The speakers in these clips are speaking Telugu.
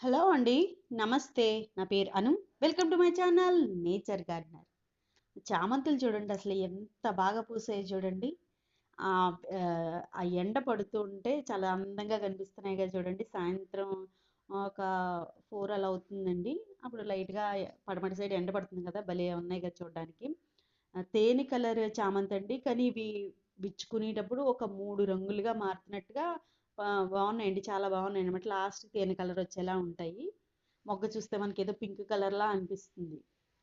హలో అండి. నమస్తే. నా పేరు Anu. Welcome to my channel nature gardener. చామంతులు చూడండి అసలు ఎంత బాగా పూసాయో చూడండి. ఆ ఎండ పడుతూ ఉంటే చాలా అందంగా కనిపిస్తున్నాయి కదా చూడండి. సాయంత్రం ఒక ఫోర్ అలా అవుతుందండి. అప్పుడు లైట్‌గా పడమటి సైడ్ ఎండ పడుతుంది కదా! భలే ఉన్నాయి కదా చూడడానికి. తేనె కలర్ చామంతి అండి కానీ ఇవి విచ్చుకునేటప్పుడు ఒక మూడు రంగులుగా మారుతున్నట్టుగా బాగున్నాయండి చాలా చాలా బావున్నాయన్నమాట. లాస్ట్ తేనె కలర్ వచ్చేలా ఉంటాయి. మొగ్గ చూస్తే మనకి ఏదో పింక్ కలర్‌లా అనిపిస్తుంది.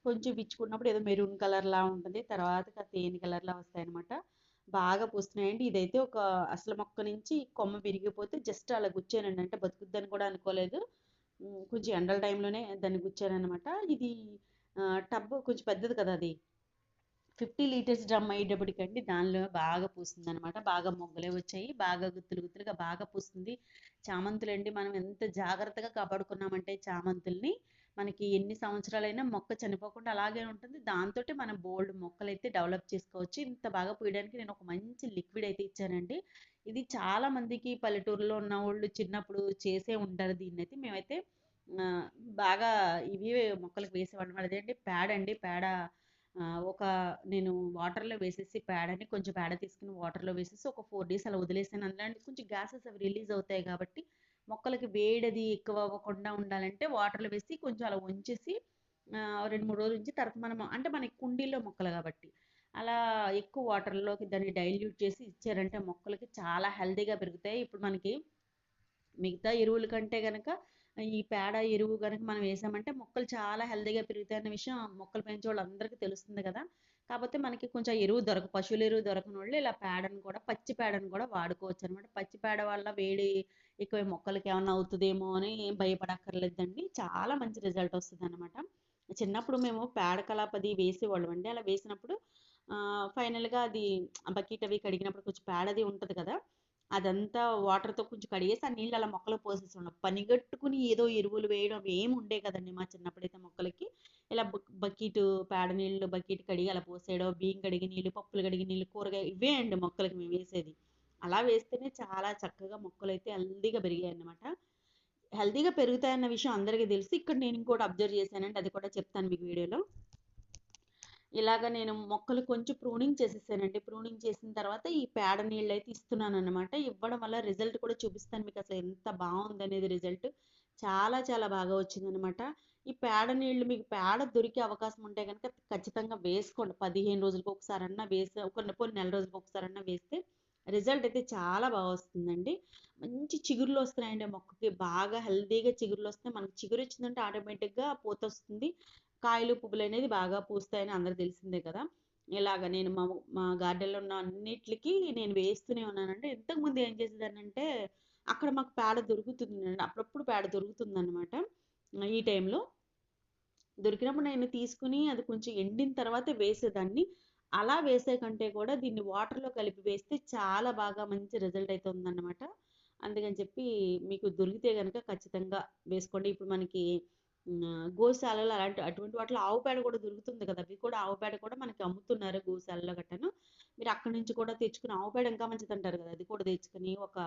కొంచెం విచ్చుకున్నప్పుడు ఏదో మెరూన్ కలర్‌లా ఉంటుంది. తర్వాత తేనె కలర్‌లా వస్తాయన్నమాట. బాగా పూస్తున్నాయండి. ఇదైతే ఒక అసలు మొక్క నుంచి కొమ్మ విరిగిపోతే జస్ట్ అలా గుచ్చానండి. అంటే బతుకుద్దని కూడా అనుకోలేదు. కొంచెం ఎండల టైంలోనే దాన్ని గుచ్చానన్నమాట. ఇది టబ్ కొంచెం పెద్దది కదా అది. 50 లీటర్స్ డ్రమ్ అయ్యేటప్పటికండి దానిలో బాగా పూసిందనమాట. బాగా మొగ్గలే వచ్చాయి. బాగా గుత్తులు గుత్తులుగా బాగా పూస్తుంది. చామంతులండి మనం ఎంత జాగ్రత్తగా కాపాడుకున్నామంటే చామంతుల్ని, మనకి ఎన్ని సంవత్సరాలైనా మొక్క చనిపోకుండా అలాగే ఉంటుంది. దాంతో మనం మొక్కలు అయితే డెవలప్ చేసుకోవచ్చు. ఇంత బాగా పూయడానికి నేను ఒక మంచి లిక్విడ్ అయితే ఇచ్చానండి. ఇది చాలా మందికి పల్లెటూరులో ఉన్నవోళ్ళు చిన్నప్పుడు చేసే ఉంటారు దీన్ని అయితే మేమైతే బాగా ఇవే మొక్కలకి వేసేవాళ్ళం. అదేంటి పేడ అండి. పేడ ఒక నేను వాటర్‌లో వేసేసి పేడని కొంచెం పేడ తీసుకుని వాటర్‌లో వేసేసి ఒక ఫోర్ డేస్ అలా వదిలేసాను. అందులో కొంచెం గ్యాసెస్ అవి రిలీజ్ అవుతాయి కాబట్టి మొక్కలకి వేడది ఎక్కువ అవ్వకుండా ఉండాలంటే వాటర్‌లో వేసి కొంచెం అలా ఉంచేసి ఆహ్, 2, 3 రోజులు ఉంచి తర్వాత మనం అంటే మనకి కుండీల్లో మొక్కలు కాబట్టి అలా ఎక్కువ వాటర్‌లోకి దాన్ని డైల్యూట్ చేసి ఇచ్చారంటే మొక్కలకి చాలా హెల్దీగా పెరుగుతాయి. ఇప్పుడు మనకి మిగతా ఎరువుల కంటే కనుక ఈ పేడ ఎరువు కనుక మనం వేసామంటే మొక్కలు చాలా హెల్తీగా పెరుగుతాయన్న విషయం మొక్కలు పెంచే వాళ్ళందరికీ తెలుస్తుంది కదా! కాకపోతే మనకి కొంచెం ఎరువు దొరక పశువుల ఎరువు దొరకని వాళ్ళు ఇలా పేడను కూడా పచ్చి పేడను కూడా వాడుకోవచ్చు అనమాట పచ్చి పేడ వల్ల వేడి ఎక్కువ మొక్కలకి ఏమన్నా అవుతుందేమో అని ఏం భయపడక్కర్లేదండి. చాలా మంచి రిజల్ట్ వస్తదనమాట. చిన్నప్పుడు మేము పేడ కలాపది వేసేవాళ్ళమండి. అలా వేసినప్పుడు ఫైనల్‌గా అది బకెట్ అవి కడిగినప్పుడు కొంచెం పేడది ఉంటుంది కదా! అదంతా వాటర్‌తో కొంచెం కడిగేసి ఆ నీళ్ళు అలా మొక్కలకు పోసేసేవాళ్ళం. పనిగట్టుకుని ఏదో ఎరువులు వేయడం అవి ఏమి కదండి మా చిన్నప్పుడైతే మొక్కలకి. ఇలా బకెట్ పేడ నీళ్ళు బకెట్ కడిగి అలా పోసేయడం, బియ్యం కడిగి నీళ్ళు, పప్పులు కడిగి నీళ్ళు, కూరగాయ ఇవే అండి మొక్కలకి మేము వేసేది. అలా వేస్తేనే చాలా చక్కగా మొక్కలైతే హెల్దీగా పెరిగాయన్నమాట. హెల్దీగా పెరుగుతాయన్న విషయం అందరికీ తెలుసు. ఇక్కడ నేను ఇంకోటి అబ్జర్వ్ చేశానండి. అది కూడా చెప్తాను మీకు వీడియోలో. ఇలాగ నేను మొక్కలు కొంచెం ప్రూనింగ్ చేసేసానండి. ప్రూనింగ్ చేసిన తర్వాత ఈ పేడ ఇస్తున్నాను అనమాట ఇవ్వడం వల్ల రిజల్ట్ కూడా చూపిస్తాను మీకు అసలు ఎంత బాగుందనేది రిజల్ట్. చాలా చాలా బాగా వచ్చిందనమాట. ఈ పేడ నీళ్ళు మీకు పేడ దొరికే అవకాశం ఉంటే కనుక ఖచ్చితంగా వేసుకోండి. 15 రోజులకు ఒకసారన్నా వేసి ఒక పోనీ నెల రోజులకు ఒకసారన్నా వేస్తే రిజల్ట్ అయితే చాలా బాగా వస్తుందండి. మంచి చిగురులు వస్తున్నాయండి మొక్కకి. బాగా హెల్దీగా చిగురులు వస్తున్నాయి మనకి చిగురు వచ్చిందంటే ఆటోమేటిక్‌గా పూత వస్తుంది కాయలు, పువ్వులు అనేది బాగా పూస్తాయని అందరికి తెలిసిందే కదా! ఇలాగ నేను మా మా గార్డెన్‌లో ఉన్న అన్నిటికి నేను వేస్తూనే ఉన్నానంటే ఇంతకుముందు ఏం చేసేదానంటే అక్కడ మాకు పేడ దొరుకుతుంది అప్పుడప్పుడు పేడ దొరుకుతుంది అనమాట ఈ టైంలో. దొరికినప్పుడు నేను తీసుకుని అది కొంచెం ఎండిన తర్వాత వేసేదాన్ని. అలా వేసే కంటే కూడా దీన్ని వాటర్‌లో కలిపి వేస్తే చాలా బాగా మంచి రిజల్ట్ అయితే ఉందన్నమాట. అందుకని చెప్పి మీకు దొరికితే కనుక ఖచ్చితంగా వేసుకోండి. ఇప్పుడు మనకి గోశాలలు అలాంటి అటువంటి వాటిలో ఆవు పేడ కూడా దొరుకుతుంది కదా! అవి కూడా ఆవు పేడ కూడా మనకి అమ్ముతున్నారు గోశాలలో గట్టను మీరు అక్కడి నుంచి కూడా తెచ్చుకుని ఆవు పేడ ఇంకా మంచిది అంటారు కదా! అది కూడా తెచ్చుకొని ఒక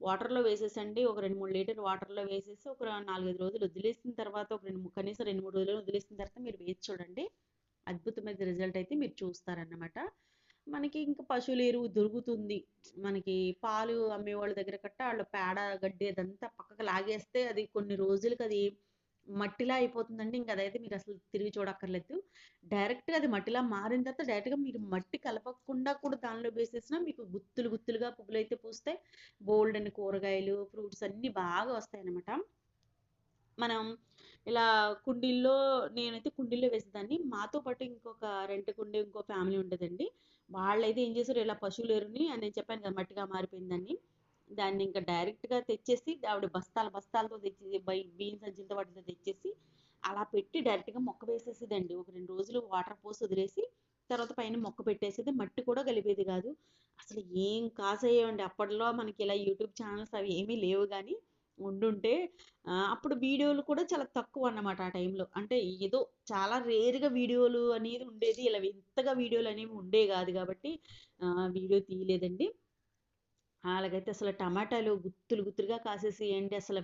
వాటర్‌లో వేసేసండి. ఒక 2, 3 లీటర్ వాటర్‌లో వేసేసి ఒక 4, 5 రోజులు వదిలేసిన తర్వాత ఒక రెండు కనీసం 2, 3 రోజులు వదిలేసిన తర్వాత మీరు వేసి చూడండి. అద్భుతమైన రిజల్ట్ అయితే మీరు చూస్తారన్నమాట. మనకి ఇంకా పశువుల ఎరువు దొరుకుతుంది. మనకి పాలు అమ్మేవాళ్ళ దగ్గర కట్ట వాళ్ళ పేడ, గడ్డి అదంతా పక్కకు లాగేస్తే అది కొన్ని రోజులకి అది మట్టిలా అయిపోతుందండి. ఇంకా అదైతే అసలు తిరిగి చూడక్కర్లేదు. డైరెక్ట్‌గా అది మట్టిలా మారిన తర్వాత డైరెక్ట్‌గా మీరు మట్టి కలపకుండా కూడా దానిలో వేసేసినా మీకు గుత్తులు గుత్తులుగా పువ్వులు అయితే పూస్తే పూస్తాయి. అని కూరగాయలు, ఫ్రూట్స్ అన్నీ బాగా వస్తాయన్నమాట. మనం ఇలా కుండీల్లో నేనైతే కుండీల్లో వేసేదాన్ని. మాతో పాటు ఇంకొక రెంట్ కుండీ ఇంకో ఫ్యామిలీ ఉండేదండి. వాళ్ళైతే ఏం చేశారు ఇలా పశువులు ఎరుని అని నేను చెప్పాను కదా! మట్టిగా మారిపోయిందని. దాన్ని ఇంకా డైరెక్ట్‌గా తెచ్చేసి ఆవిడ బస్తాలు బస్తాలతో తెచ్చి బై బియ్యం సంచులతో వాటితో తెచ్చేసి అలా పెట్టి డైరెక్ట్‌గా మొక్క వేసేసేదండి. ఒక రెండు రోజులు వాటర్ పోసి వదిలేసి తర్వాత పైన మొక్క పెట్టేసేది. మట్టి కూడా కలిపేది కాదు. అసలు ఏం కాసేయండి అప్పట్లో మనకి ఇలా యూట్యూబ్ ఛానల్స్ అవి ఏమీ లేవు కానీ ఉండుంటే అప్పుడు వీడియోలు కూడా చాలా తక్కువ అన్నమాట ఆ టైంలో. అంటే ఏదో చాలా రేర్‌గా వీడియోలు అనేది ఉండేది. ఇలా వింతగా వీడియోలనేవి ఉండేవి ఉండే కాదు కాబట్టి వీడియో తీయలేదండి. అలాగైతే అసలు టమాటాలు గుత్తులు గుత్తులుగా కాసేసేయండి. అసలు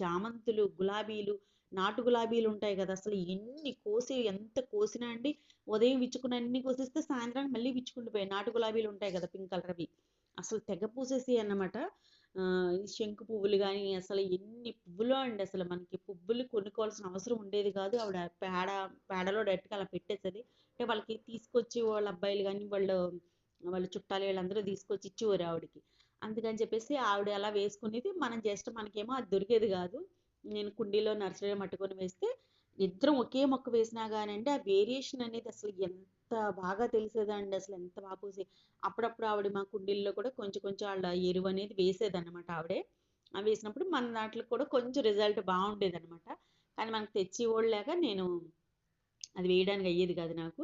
చామంతులు గులాబీలు నాటు గులాబీలు ఉంటాయి కదా అసలు ఎన్ని కోసి ఎంత కోసినా అండి ఉదయం విచ్చుకున్న అన్ని కోసేస్తే సాయంత్రానికి మళ్ళీ విచ్చుకుంటుపోయాయి నాటు గులాబీలు ఉంటాయి కదా పింక్ కలర్ అవి. అసలు తెగ పూసేసి అన్నమాట. శంకు పువ్వులు కానీ అసలు ఎన్ని పువ్వులు అండి అసలు మనకి పువ్వులు కొనుక్కోవాల్సిన అవసరం ఉండేది కాదు. ఆవిడ పేడ పేడలో డైరెక్ట్గా అలా పెట్టేసేది. అంటే వాళ్ళకి తీసుకొచ్చి వాళ్ళ అబ్బాయిలు కానీ వాళ్ళు వాళ్ళు చుట్టాలు వీళ్ళందరూ తీసుకొచ్చి ఇచ్చేవారు ఆవిడకి. అందుకని చెప్పేసి ఆవిడ అలా వేసుకునేది. మనం జస్ట్ మనకేమో అది దొరికేది కాదు. నేను కుండీలో నర్సరీ మట్టుకొని వేస్తే ఇద్దరం ఒకే మొక్క వేసినా కానండి ఆ వేరియేషన్ అనేది అసలు ఎంత బాగా తెలిసేదండి. అసలు ఎంత బాగా పూసే అప్పుడప్పుడు ఆవిడ మా కుండీల్లో కూడా కొంచెం కొంచెం వాళ్ళ ఎరువు అనేది వేసేదన్నమాట ఆవిడే. ఆ వేసినప్పుడు మన దాంట్లో కూడా కొంచెం రిజల్ట్ బాగుండేది అనమాట కానీ మనకు తెచ్చి లేక నేను అది వేయడానికి అయ్యేది కాదు నాకు.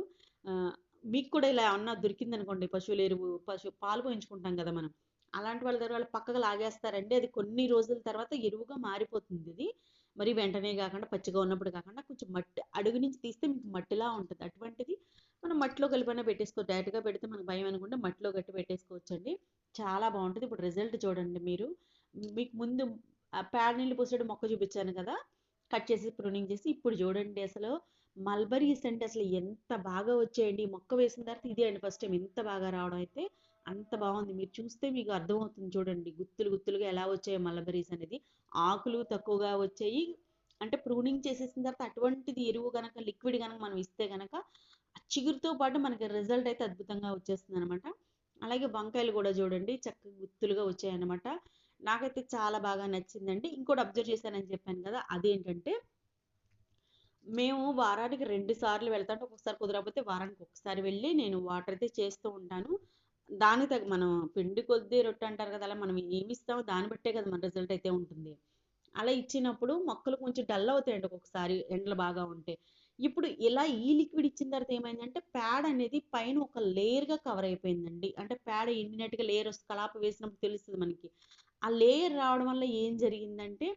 మీకు కూడా ఇలా ఏమన్నా దొరికింది అనుకోండి పశువుల ఎరువు పశు పాలు పోయించుకుంటాం కదా మనం. అలాంటి వాళ్ళ దగ్గర వాళ్ళు పక్కకు లాగేస్తారండి. అది కొన్ని రోజుల తర్వాత ఎరువుగా మారిపోతుంది ఇది. మరి వెంటనే కాకుండా పచ్చిగా ఉన్నప్పుడు కాకుండా కొంచెం మట్టి అడుగు నుంచి తీస్తే మీకు మట్టిలా ఉంటుంది. అటువంటిది మనం మట్టిలో కలిపైనా పెట్టేసుకోవచ్చు డైరెక్ట్గా పెడితే మనకు భయం అనుకుంటే మట్టిలో గట్టి పెట్టేసుకోవచ్చండి. చాలా బాగుంటుంది. ఇప్పుడు రిజల్ట్ చూడండి మీరు. మీకు ముందు ఆ పేడ నీళ్ళు పోసేటప్పుడు మొక్క చూపించాను కదా. కట్ చేసి ప్రూనింగ్ చేసి ఇప్పుడు చూడండి అసలు మల్బరీ సెంట్ అసలు ఎంత బాగా వచ్చాయండి. మొక్క వేసిన తర్వాత ఇదే అండి ఫస్ట్ టైం ఎంత బాగా రావడం అయితే అంత బాగుంది. మీరు చూస్తే మీకు అర్థమవుతుంది చూడండి. గుత్తులు గుత్తులుగా ఎలా వచ్చాయి మల్బరీస్ అనేది. ఆకులు తక్కువగా వచ్చాయి. అంటే ప్రూనింగ్ చేసేసిన తర్వాత అటువంటిది ఎరువు కనుక లిక్విడ్ కనుక మనం ఇస్తే కనుక చిగురుతో పాటు మనకి రిజల్ట్ అయితే అద్భుతంగా వచ్చేస్తుంది అనమాట అలాగే వంకాయలు కూడా చూడండి. చక్కగా గుత్తులుగా వచ్చాయన్నమాట. నాకైతే చాలా బాగా నచ్చిందండి. ఇంకోటి అబ్జర్వ్ చేశానని చెప్పాను కదా అదేంటంటే మేము వారానికి రెండు సార్లు వెళ్తాం ఒక్కొక్కసారి కుదరకపోతే వారానికి ఒకసారి వెళ్ళి నేను వాటర్ అయితే చేస్తూ ఉంటాను. దానికి తగ్గ మనం పిండి కొద్దీ రొట్టె అంటారు కదా అలా మనం ఏమి ఇస్తామో దాన్ని బట్టే కదా మన రిజల్ట్ అయితే ఉంటుంది. అలా ఇచ్చినప్పుడు మొక్కలు కొంచెం డల్ అవుతాయండి ఒక్కొక్కసారి ఎండలు బాగా ఉంటే. ఇప్పుడు ఇలా ఈ లిక్విడ్ ఇచ్చిన తర్వాత ఏమైందంటే ప్యాడ్ అనేది పైన ఒక లేయర్గా కవర్ అయిపోయిందండి. అంటే ప్యాడ్ ఎండినట్టుగా లేయర్ వస్తుంది కలాప వేసినప్పుడు తెలుస్తుంది మనకి. ఆ లేయర్ రావడం వల్ల ఏం జరిగిందంటే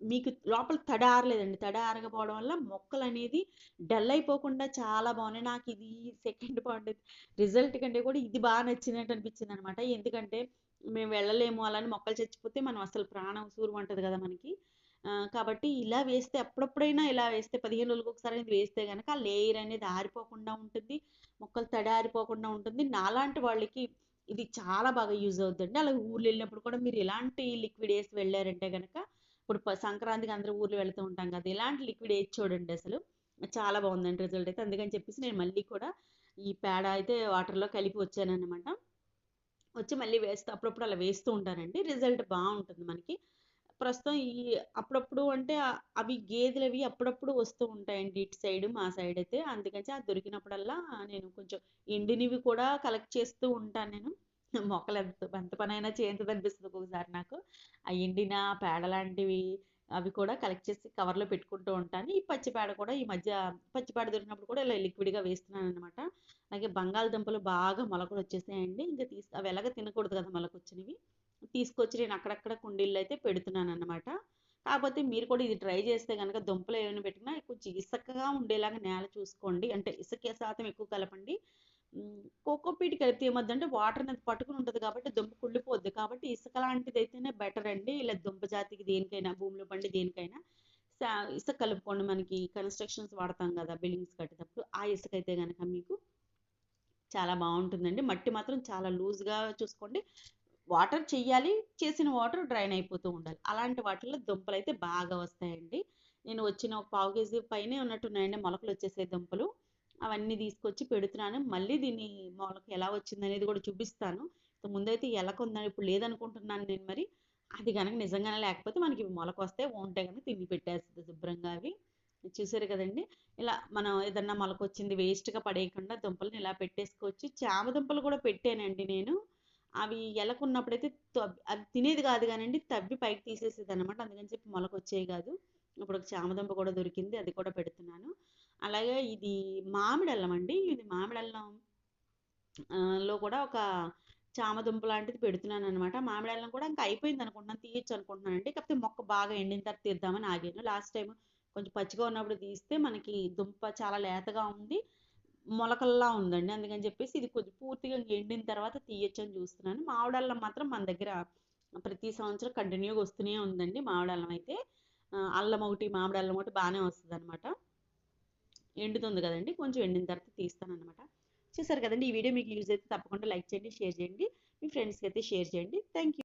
మీకు లోపల తడ ఆరలేదండి. తడ ఆరకపోవడం వల్ల మొక్కలు అనేది డల్ అయిపోకుండా చాలా బాగున్నాయి. నాకు ఇది సెకండ్ పాయింట్ రిజల్ట్ కంటే కూడా ఇది బాగా నచ్చినట్టు అనిపించింది అనమాట ఎందుకంటే మేము వెళ్ళలేము అలానే మొక్కలు చచ్చిపోతే మనం అసలు ప్రాణం సూరమంటది కదా మనకి. కాబట్టి ఇలా వేస్తే అప్పుడప్పుడైనా ఇలా వేస్తే పదిహేను రోజులకు ఒకసారి అనేది వేస్తే కనుక ఆ లేయర్ అనేది ఆరిపోకుండా ఉంటుంది. మొక్కలు తడి ఆరిపోకుండా ఉంటుంది. నాలాంటి వాళ్ళకి ఇది చాలా బాగా యూజ్ అవుతుందండి అలాగే ఊర్లు వెళ్ళినప్పుడు కూడా మీరు ఇలాంటి లిక్విడ్ వేసి వెళ్ళారంటే కనుక ఇప్పుడు ప- సంక్రాంతికి అందరూ ఊర్లు వెళ్తూ ఉంటాం కదా ఇలాంటి లిక్విడ్ వేసి చూడండి అసలు. చాలా బాగుందండి రిజల్ట్ అయితే. అందుకని చెప్పేసి నేను మళ్ళీ కూడా ఈ పేడ అయితే వాటర్లో కలిపి వచ్చానన్నమాట. వచ్చి మళ్ళీ వేస్తూ అప్పుడప్పుడు అలా వేస్తూ ఉంటానండి. రిజల్ట్ బాగుంటుంది మనకి. ప్రస్తుతం ఈ అప్పుడప్పుడు అంటే అవి గేదెలు అవి అప్పుడప్పుడు వస్తూ ఉంటాయండి ఇటు సైడ్ మా సైడ్ అయితే. అందుకని అది దొరికినప్పుడల్లా నేను కొంచెం ఎండినవి కూడా కలెక్ట్ చేస్తూ ఉంటాను నేను. మొక్కలు ఎంత ఎంత పనైనా చేయించదు అనిపిస్తుంది ఒక్కొక్కసారి నాకు. ఆ ఎండిన పేడ లాంటివి అవి కూడా కలెక్ట్ చేసి కవర్లో పెట్టుకుంటూ ఉంటాను. ఈ పచ్చి పేడ కూడా ఈ మధ్య పచ్చి పేడ దొరికినప్పుడు కూడా ఇలా లిక్విడ్గా వేస్తున్నాను అనమాట అలాగే బంగాళదుంపలు బాగా మొలకలు వచ్చేసాయండి. ఇంకా తీసు అవి ఎలాగ తినకూడదు కదా మొలకొచ్చినవి. తీసుకొచ్చి నేను అక్కడక్కడ కుండీల్లో అయితే పెడుతున్నాను అనమాట కాకపోతే మీరు కూడా ఇది ట్రై చేస్తే కనుక దుంపలు ఏమైనా పెట్టినా కొంచెం ఇసుకగా ఉండేలాగా నేల చూసుకోండి. అంటే ఇసుక శాతం ఎక్కువ కలపండి. కోకోపీట్ కలిపితే ఏమవుతుందంటే వాటర్ అనేది పట్టుకుని ఉంటుంది కాబట్టి దుంప కుళ్ళిపోద్ది. కాబట్టి ఇసుక లాంటిది అయితేనే బెటర్ అండి. ఇలా దుంప జాతికి దేనికైనా భూమిలో పండి దేనికైనా ఇసుక కలుపుకోండి మనకి కన్స్ట్రక్షన్స్ వాడతాం కదా బిల్డింగ్స్ కట్టేటప్పుడు ఆ ఇసుక అయితే కనుక మీకు చాలా బాగుంటుందండి. మట్టి మాత్రం చాలా లూజ్గా చూసుకోండి. వాటర్ చెయ్యాలి చేసిన వాటర్ డ్రైన్ అయిపోతూ ఉండాలి. అలాంటి వాటిల్లో దుంపలు అయితే బాగా వస్తాయండి. నేను వచ్చిన ఒక పావు కేజీ పైనే ఉన్నట్టున్నాయండి మొలకలు వచ్చేసే దుంపలు. అవన్నీ తీసుకొచ్చి పెడుతున్నాను. మళ్ళీ దీన్ని మొలక ఎలా వచ్చింది అనేది కూడా చూపిస్తాను. ముందైతే ఎలక ఉందని ఇప్పుడు లేదనుకుంటున్నాను నేను మరి. అది కనుక నిజంగానే లేకపోతే మనకి ఇవి మొలక వస్తే ఉంటే కనుక తిని పెట్టేస్తుంది శుభ్రంగా అవి. చూసారు కదండి. ఇలా మనం ఏదన్నా మొలక వచ్చింది వేస్ట్గా పడేయకుండా దుంపలను ఇలా పెట్టేసుకోవచ్చు. చామ దుంపలు కూడా పెట్టానండి నేను. అవి ఎలకున్నప్పుడైతే తవ్వి- అది తినేది కాదు కానండి తవ్వి పైకి తీసేసేది అనమాట అందుకని చెప్పి మొలక వచ్చేవి కాదు. ఇప్పుడు ఒక చామదుంప కూడా దొరికింది అది కూడా పెడుతున్నాను. అలాగే ఇది మామిడి అల్లం అండి. ఇది మామిడి అల్లం లో కూడా ఒక చామదుంప లాంటిది పెడుతున్నాను అనమాట మామిడి అల్లం కూడా ఇంకా అయిపోయింది అనుకుంటున్నాను తీయచ్చు అనుకుంటున్నానండి. కాకపోతే మొక్క బాగా ఎండిన తర్వాత తీద్దామని ఆగాను. లాస్ట్ టైం కొంచెం పచ్చిగా ఉన్నప్పుడు తీస్తే మనకి దుంప చాలా లేతగా ఉంది మొలకల్లా ఉందండి. అందుకని చెప్పేసి ఇది కొద్ది పూర్తిగా ఎండిన తర్వాత తీయచ్చు అని చూస్తున్నాను. మామిడల్లం మాత్రం మన దగ్గర ప్రతి సంవత్సరం కంటిన్యూగా వస్తూనే ఉందండి మామిడల్లం అయితే. అల్లం ఒకటి మామిడి అల్లం ఒకటి బాగానే వస్తుంది అనమాట ఎండుతుంది కదండి. కొంచెం ఎండిన తర్వాత తీస్తాను చూసారు కదండి ఈ వీడియో మీకు యూజ్ అయితే తప్పకుండా లైక్ చేయండి షేర్ చేయండి. మీ ఫ్రెండ్స్కి అయితే షేర్ చేయండి. Thank you